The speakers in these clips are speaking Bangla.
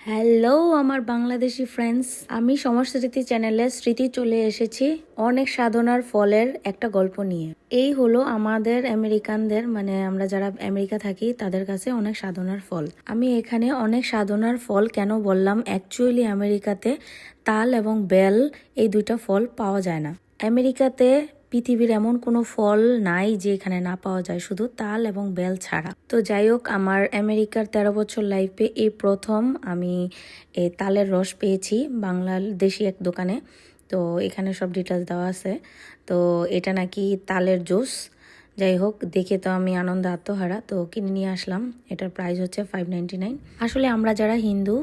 হ্যালো আমার বাংলাদেশি ফ্রেন্ডস আমি সমস্যাস্মৃতি চ্যানেলে স্মৃতি চলে এসেছি অনেক সাধনার ফলের একটা গল্প নিয়ে। এই হলো আমাদের আমেরিকানদের মানে আমরা যারা আমেরিকা থাকি, তাদের কাছে অনেক সাধনার ফল। আমি এখানে অনেক সাধনার ফল কেন বললাম? অ্যাকচুয়ালি আমেরিকাতে তাল এবং বেল এই দুইটা ফল পাওয়া যায় না। আমেরিকাতে পৃথিবীর এমন কোনো ফল নাই যে এখানে না পাওয়া যায়, শুধু তাল এবং বেল ছাড়া। তো যাই হোক, আমার আমেরিকার তেরো বছর লাইফে এই প্রথম আমি এই তালের রস পেয়েছি বাংলাদেশি এক দোকানে। তো এখানে সব ডিটেলস দেওয়া আছে। তো এটা নাকি তালের জুস। যাই হোক, দেখে তো আমি আনন্দ আত্মহারা। তো কিনে নিয়ে আসলাম। এটার প্রাইস হচ্ছে ফাইভ আসলে আমরা যারা হিন্দু,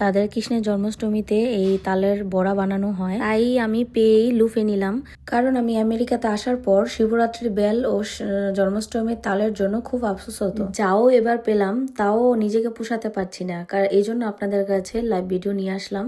তাদের কৃষ্ণের জন্মাষ্টমীতে এই তালের বড়া বানানো হয়। তাই আমি পেয়েই লুফে নিলাম। কারণ আমি আমেরিকাতে আসার পর শিবরাত্রির বেল ও জন্মাষ্টমীর তালের জন্য খুব আফসোস হতো। যাও এবার পেলাম, তাও নিজেকে পোষাতে পারছি না। কারণ এই জন্য আপনাদের কাছে লাইভ ভিডিও নিয়ে আসলাম।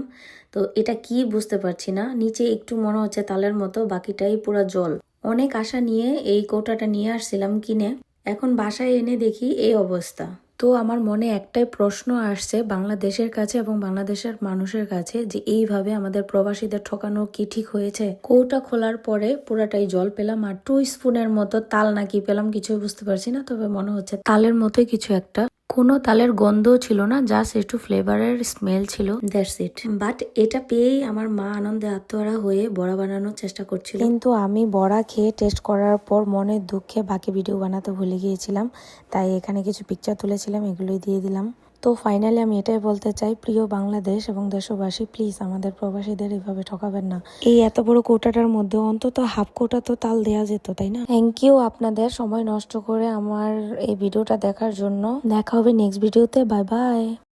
তো এটা কি বুঝতে পারছি না। নিচে একটু মনে হচ্ছে তালের মতো, বাকিটাই পুরো জল। অনেক আশা নিয়ে এই কৌটাটা নিয়ে আসছিলাম কিনে। এখন বাসায় এনে দেখি এই অবস্থা। তো আমার মনে একটাই প্রশ্ন আসছে বাংলাদেশের কাছে এবং বাংলাদেশের মানুষের কাছে যে এইভাবে আমাদের প্রবাসীদের ঠকানো কি ঠিক হয়েছে? কৌটা খোলার পরে পুরাটাই জল পেলাম আর টু স্পুনের মতো তাল নাকি পেলাম কিছুই বুঝতে পারছি না, তবে মনে হচ্ছে তালের মতোই কিছু একটা। কোনো তালের গন্ধও ছিল না জাস্ট একটু ফ্লেভারের স্মেল ছিল। দ্যাটস ইট বাট এটা পেয়েই আমার মা আনন্দে আত্মহারা হয়ে বড়া বানানোর চেষ্টা করছিল। কিন্তু আমি বড়া খেয়ে টেস্ট করার পর মনের দুঃখে বাকি ভিডিও বানাতে ভুলে গিয়েছিলাম তাই এখানে কিছু পিকচার তুলেছিলাম এগুলোই দিয়ে দিলাম। তো ফাইনালি আমি এটাই বলতে চাই, প্রিয় বাংলাদেশ এবং দেশবাসী প্লিজ আমাদের প্রবাসীদের এভাবে ঠকাবেন না। এই এত বড় কোটাটার মধ্যে অন্তত হাফ কোটা তো তাল দেওয়া যেত, তাই না? থ্যাংক ইউ আপনাদের সময় নষ্ট করে আমার এই ভিডিওটা দেখার জন্য। দেখা হবে নেক্সট ভিডিওতে বাই বাই